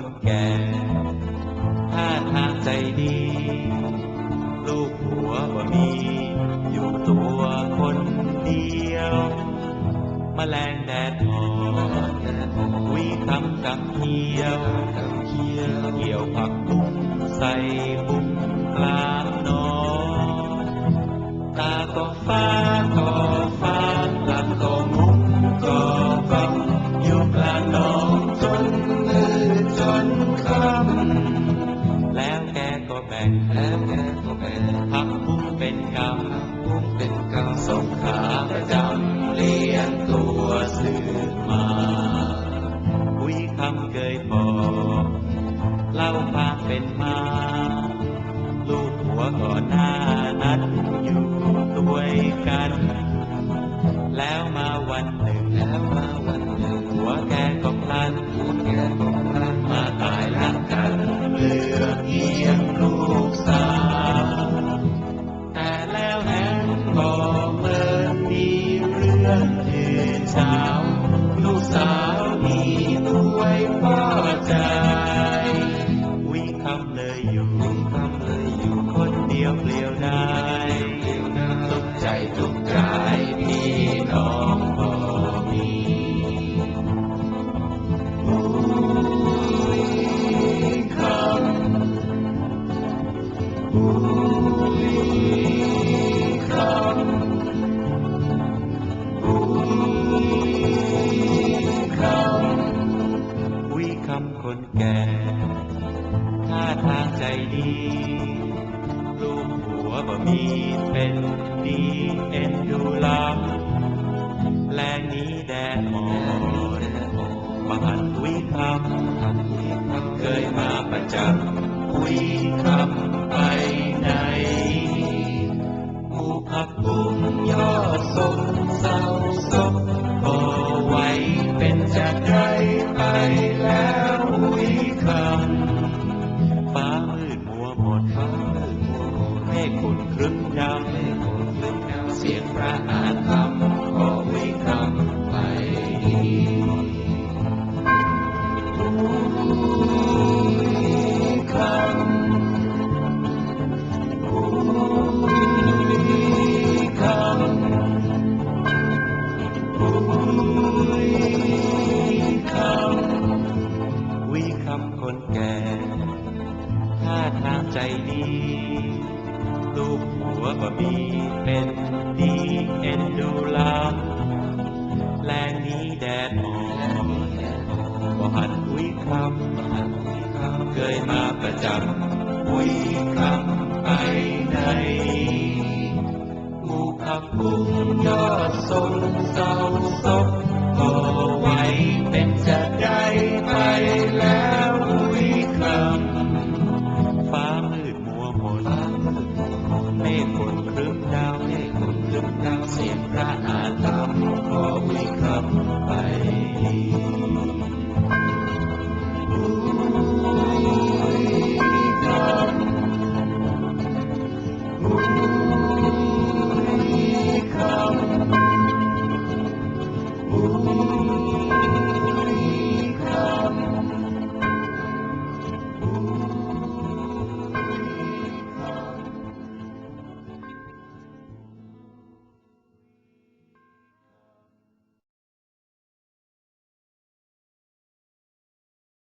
คนแก่ท่าทางใจดี ลูกหัวบ่มี อยู่ตัวคนเดียวมแมลงแดดหอนคุยคำกับเขียวเกี่ยวผักบุ้งใส่บุ้งกลางนอน แกก็แบ่งแล้วแกก็แบ่งผักบุ้งเป็นกำบุ้งเป็นกำสงขาประจำเลี้ยงตัวสืบมาคุยคำเกยบอกเล่าควาเป็นมาลูกหัวก่อนหน้านั้นอยู่ด้วยกัน แล้วมาวันหนึ่งแล้วมา ตื่นเช้า ลูกสาวมีด้วยพ่อใจ วิ่งคำเลยอยู่คำเลยอยู่คนเดียวเปลี่ยวได้ คนแก่ท่าทางใจดีลูกหัวบ่มีเป็นดีเอ็นดูลำแรงนี้แดดอ่อนมาหันคุยคำเคยมาประจำคุยคำไปไหนหมูผักบุ้งยอดสมเศร้า ดเมฆขุ่นครึ้มดำเมฆขุ่นครึ้มดำเสียงพระอาธรรมก็วิคำไปคำอุ้ยคำอุ้ยคำวิคำคนแก่ท่าทางใจดี กหัวก็มีเป็นดีเอ็นดูลำแรงนี้แดดอ่อนก็หันคุยคำเคยมาประจำคุยคำไปไหนหมูผักบุ้งยอดสนเศร้าศพก็ไ